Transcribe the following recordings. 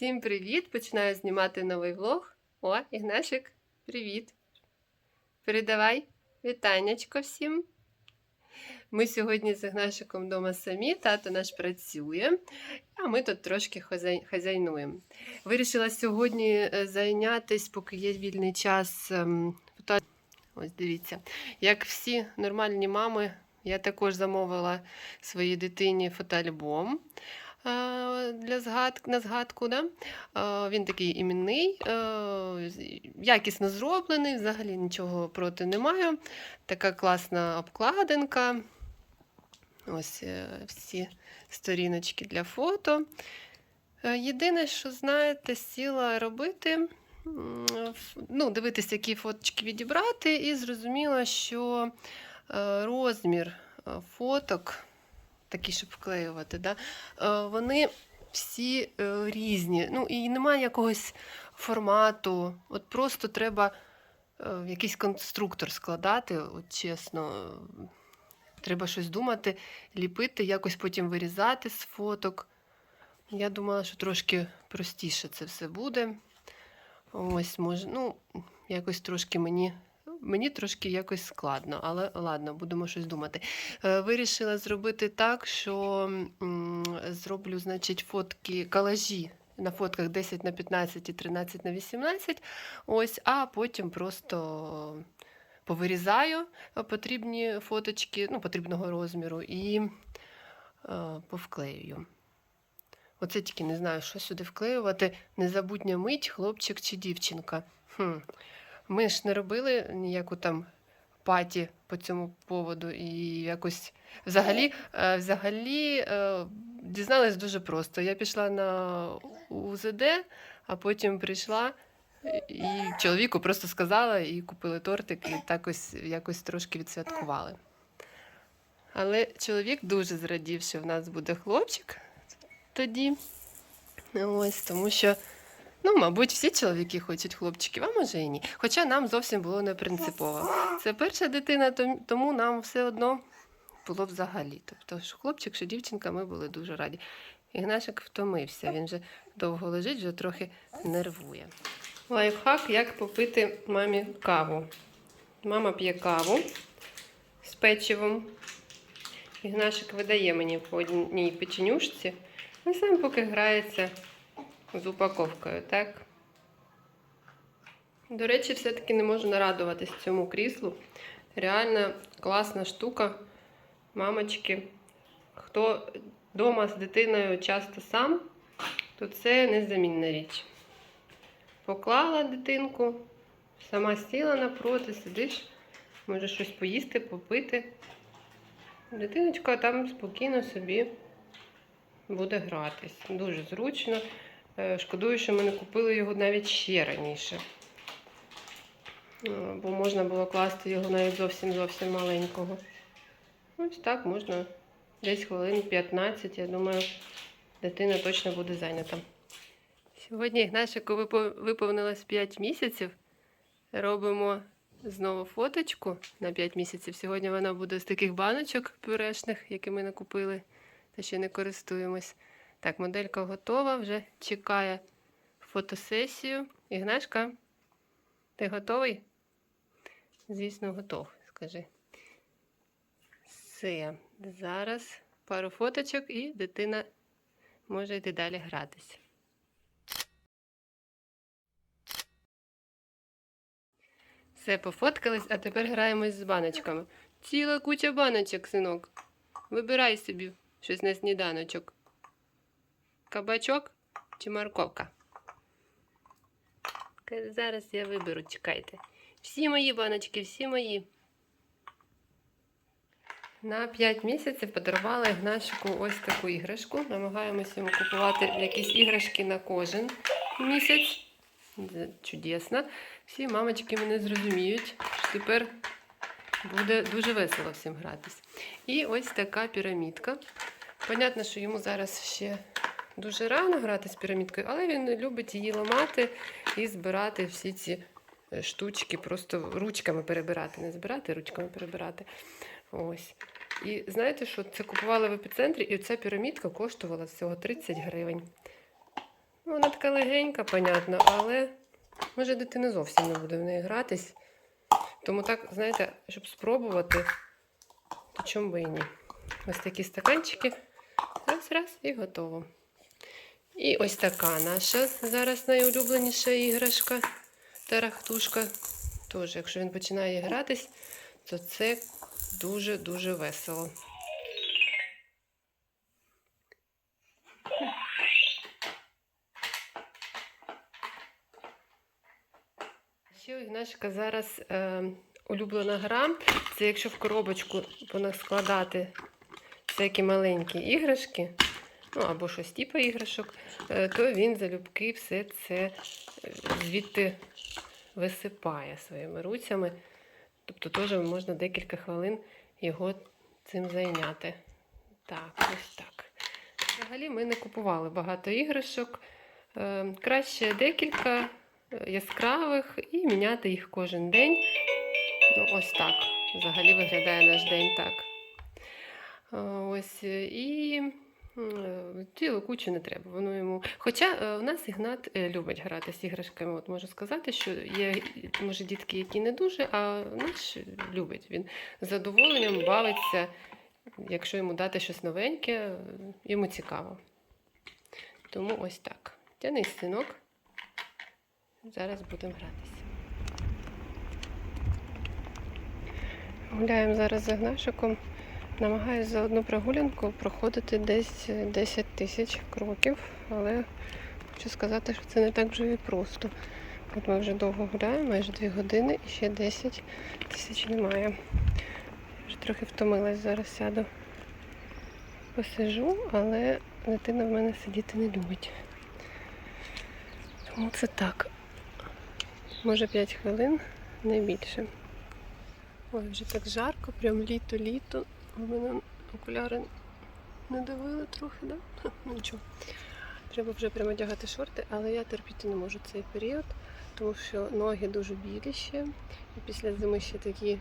Всім привіт! Починаю знімати новий влог. О, Ігнашик, привіт! Передавай вітаннячко всім. Ми сьогодні з Ігнашиком вдома самі, тато наш працює, а ми тут трошки хазяйнуємо. Вирішила сьогодні е, зайнятися, поки є вільний час. ем, Ось дивіться, як всі нормальні мами, я також замовила своїй дитині фотоальбом для згад... на згадку. Да? Е, Він такий іменний, е, якісно зроблений, взагалі нічого проти не маю. Така класна обкладинка. Ось е, всі сторіночки для фото. Е, Єдине, що знаєте, сіла робити, ну, дивитися, які фоточки відібрати, і зрозуміла, що е, розмір е, фоток, такі, щоб вклеювати, да, е, вони всі е, різні. Ну, і немає якогось формату. От просто треба е, якийсь конструктор складати, от чесно. Треба щось думати, ліпити, якось потім вирізати з фоток. Я думала, що трошки простіше це все буде. Ось, може, ну, якось трошки мені. Мені трошки якось складно, але ладно, будемо щось думати. Е, Вирішила зробити так, що зроблю, значить, фотки, калажі на фотках 10 на 15 і 13 на 18. Ось, а потім просто повирізаю потрібні фоточки, ну, потрібного розміру, і е, повклеюю. Оце тільки не знаю, що сюди вклеювати. Незабутня мить, хлопчик чи дівчинка. Хм. Ми ж не робили ніяку там паті по цьому поводу. І якось взагалі, е, взагалі е, дізналась дуже просто. Я пішла на УЗД, а потім прийшла. І чоловіку просто сказала і купили тортик, і так ось якось трошки відсвяткували. Але чоловік дуже зрадів, що в нас буде хлопчик тоді. Ось, тому що, ну, мабуть, всі чоловіки хочуть хлопчиків, а може і ні. Хоча нам зовсім було не принципово. Це перша дитина, тому нам все одно було взагалі. Тобто, що хлопчик, що дівчинка, ми були дуже раді. Ігнашик втомився, він вже довго лежить, вже трохи нервує. Лайфхак, як попити мамі каву. Мама п'є каву з печивом. Ігнашик видає мені по одній печенюшці, а сам поки грається з упаковкою, так? До речі, все-таки не можу нарадуватись цьому кріслу. Реально класна штука. Мамочки, хто вдома з дитиною часто сам, то це незамінна річ. Поклала дитинку, сама сіла напроти, сидиш, можеш щось поїсти, попити. Дитиночка там спокійно собі буде гратись. Дуже зручно. Е, Шкодую, що ми не купили його навіть ще раніше. Е, Бо можна було класти його навіть зовсім зовсім маленького. Ось так можна десь хвилин 15, я думаю, дитина точно буде зайнята. Сьогодні Ігнашику випо- виповнилось 5 місяців. Робимо знову фоточку на 5 місяців. Сьогодні вона буде з таких баночок пюрешних, які ми накупили та ще не користуємось. Так, моделька готова, вже чекає фотосесію. Ігнашка, ти готовий? Звісно, готов, скажи. Все, зараз пару фоточок і дитина може йти далі гратись. Все, пофоткались, а тепер граємось з баночками. Ціла куча баночок, синок. Вибирай собі щось на сніданочок. Кабачок чи морковка? Зараз я виберу, чекайте. Всі мої баночки, всі мої. На 5 місяців подарувала Ігнашику ось таку іграшку. Намагаємося йому купувати якісь іграшки на кожен місяць. Чудесно. Всі мамочки мене зрозуміють, що тепер буде дуже весело всім гратись. І ось така пірамідка. Понятно, що йому зараз ще дуже рано грати з пірамідкою, але він любить її ламати і збирати всі ці е, штучки, просто ручками перебирати. Не збирати, ручками перебирати. Ось. І знаєте, що це купували в епіцентрі, і ця пірамідка коштувала всього 30 гривень. Вона така легенька, понятно, але може дитина зовсім не буде в неї гратись. Тому так, знаєте, щоб спробувати, то чому би і ні. Ось такі стаканчики. Раз, раз і готово. І ось така наша зараз найулюбленіша іграшка тарахтушка. Тож, якщо він починає гратись, то це дуже-дуже весело. Ще у Ігнашика зараз е, улюблена гра. Це якщо в коробочку складати всякі маленькі іграшки, ну або щось типу іграшок, е, то він залюбки все це е, звідти висипає своїми руцями. Тобто теж можна декілька хвилин його цим зайняти. Так, ось так. Взагалі ми не купували багато іграшок. Е, Краще декілька яскравих і міняти їх кожен день. Ну, ось так. Взагалі виглядає наш день так. Ось і цілу кучу не треба. Воно йому. Хоча е, у нас Ігнат е, любить грати з іграшками. От можу сказати, що є може дітки, які не дуже, а наш любить. Він з задоволенням бавиться, якщо йому дати щось новеньке, е, йому цікаво. Тому ось так. Тянись, синок. Зараз будемо гратися. Гуляємо зараз за Гнашиком. Намагаюся за одну прогулянку проходити десь 10 тисяч кроків, але хочу сказати, що це не так вже і просто. От ми вже довго гуляємо, майже 2 години і ще 10 тисяч немає. Вже трохи втомилась, зараз сяду. Посижу, але дитина в мене сидіти не любить. Тому це так. Може 5 хвилин, не більше. Ой, вже так жарко, прям літо-літо. У мене окуляри не давили трохи, да? Ха, Ну нічого. Треба вже прямо одягати шорти, але я терпіти не можу цей період, тому що ноги дуже білі ще. І після зими ще такі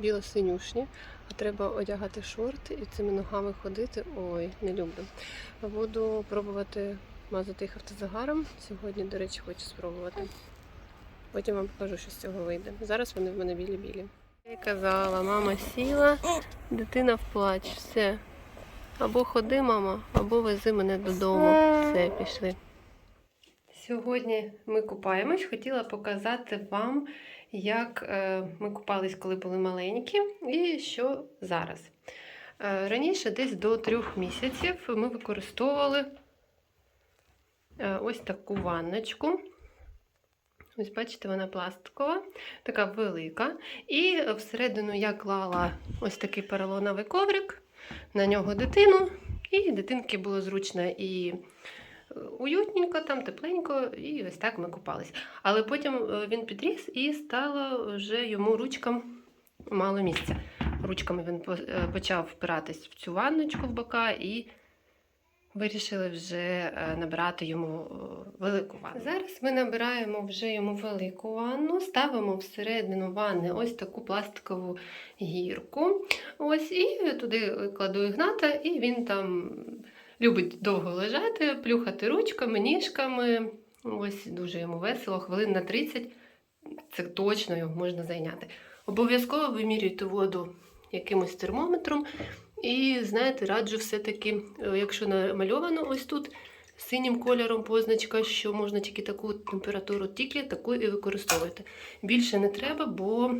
біло-синюшні. А треба одягати шорти і цими ногами ходити. Ой, не люблю. Буду пробувати мазати їх автозагаром. Сьогодні, до речі, хочу спробувати. Потім вам покажу, що з цього вийде. Зараз вони в мене білі-білі. Я казала, мама сіла, дитина в плач. Все. Або ходи, мама, або вези мене додому. Все, пішли. Сьогодні ми купаємось. Хотіла показати вам, як е, ми купались, коли були маленькі, і що зараз. Е, Раніше, десь до трьох місяців, ми використовували е, ось таку ванночку. Ось, бачите, вона пластикова, така велика. І всередину я клала ось такий поролоновий коврик, на нього дитину, і дитинки було зручно і е, уютненько, там тепленько, і ось так ми купались. Але потім е, він підріс і стало вже йому ручкам мало місця. Ручками він е, почав впиратись в цю ванночку в бока і вирішили вже е, набирати йому е, велику ванну. Зараз ми набираємо вже йому велику ванну, ставимо всередину ванни ось таку пластикову гірку. Ось, і туди кладу ігната, і він там любить довго лежати, плюхати ручками, ніжками. Ось дуже йому весело, хвилин на 30. Це точно його можна зайняти. Обов'язково вимірюйте воду якимось термометром. І знаєте, раджу все-таки, е, якщо намальовано ось тут синім кольором позначка, що можна тільки таку температуру, тільки таку і використовуйте. Більше не треба, бо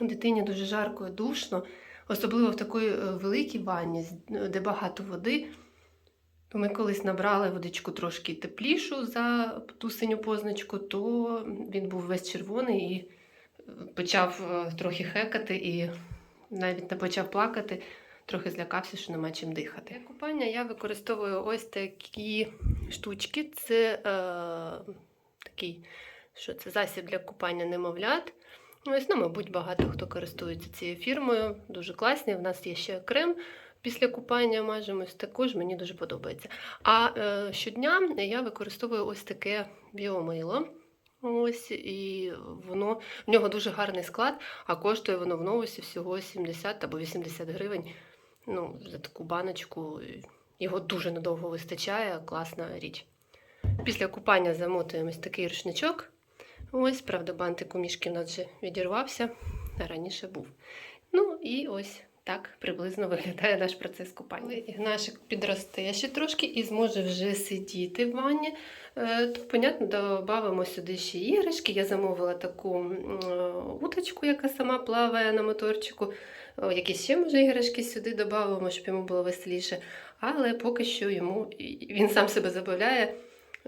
дитині дуже жарко і душно, особливо в такій е, великій ванні, де багато води. То Ми колись набрали водичку трошки теплішу за ту синю позначку, то він був весь червоний і е, почав е, трохи хекати і навіть не почав плакати, трохи злякався, що нема чим дихати. Для купання я використовую ось такі штучки. Це е, такий що це засіб для купання немовлят. Ось, ну, мабуть, багато хто користується цією фірмою. Дуже класні. В нас є ще крем після купання мажемось. Також мені дуже подобається. А е, щодня я використовую ось таке біомило. Ось, і воно в нього дуже гарний склад, а коштує воно в новості всього 70 або 80 гривень. Ну, за таку баночку його дуже надовго вистачає, класна річ. Після купання замотуємо такий рушничок. Ось, правда, бантик у мішки в нас вже відірвався, а раніше був. Ну і ось так приблизно виглядає наш процес купання. Ігнашик підросте ще трошки і зможе вже сидіти в ванні, е, то, понятно, додамо сюди ще іграшки. Я замовила таку е, уточку, яка сама плаває на моторчику. Якісь ще може іграшки сюди додамо, щоб йому було веселіше. Але поки що йому він сам себе забавляє,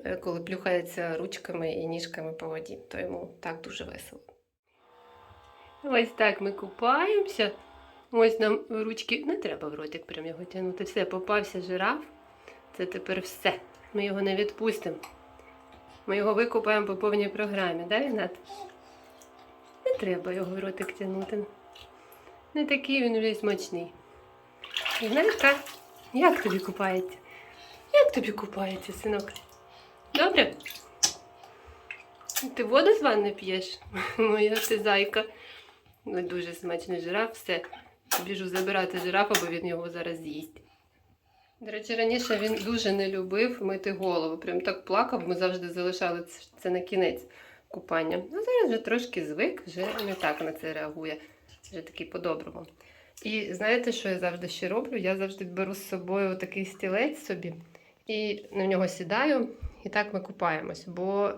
е, коли плюхається ручками і ніжками по воді, то йому так дуже весело. Ось так ми купаємося. Ось нам ручки. Не треба в ротик прям його тягнути. Все, попався жираф. Це тепер все. Ми його не відпустимо. Ми його викупаємо по повній програмі, да, Ігнат? Не треба його в ротик тягнути. Не такий він вже смачний. Ігнатка, як тобі купається? Як тобі купається, синок? Добре? Ти воду з ванни п'єш? Моя ти зайка. Ну, дуже смачний жираф, все. Біжу забирати жирафа, бо він його зараз з'їсть. До речі, раніше він дуже не любив мити голову. Прям так плакав, ми завжди залишали це- на кінець купання. А зараз вже трошки звик, вже не так на це реагує. Вже такий по-доброму. І знаєте, що я завжди ще роблю? Я завжди беру з собою такий стілець собі і на нього сідаю, і так ми купаємось. Бо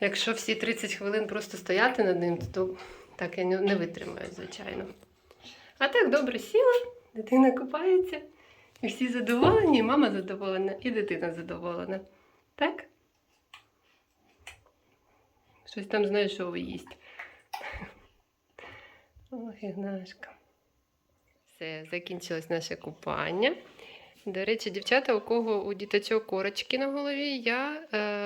якщо всі 30 хвилин просто стояти над ним, то так я не витримаю, звичайно. А так добре сіла, дитина купається, і всі задоволені, і мама задоволена, і дитина задоволена. Так? Щось там знайшов і їсть. Ох, Ігнашка. Все, закінчилось наше купання. До речі, дівчата, у кого у діточок корочки на голові, я е,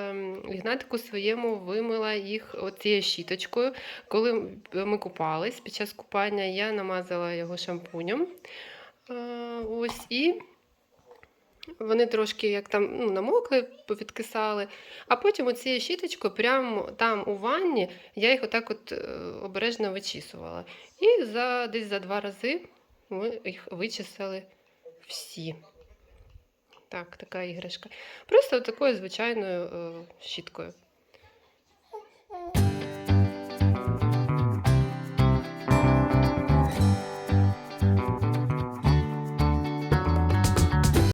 Ігнатику своєму вимила їх оцією щіточкою. Коли ми купались під час купання, я намазала його шампунем. Ось і вони трошки як там ну, намокли, повідкисали. А потім оцією щіточкою, прямо там у ванні, я їх отак от е, обережно вичісувала. І за, десь за два рази ми їх вичесали всі. Так, така іграшка. Просто такою звичайною е, щіткою.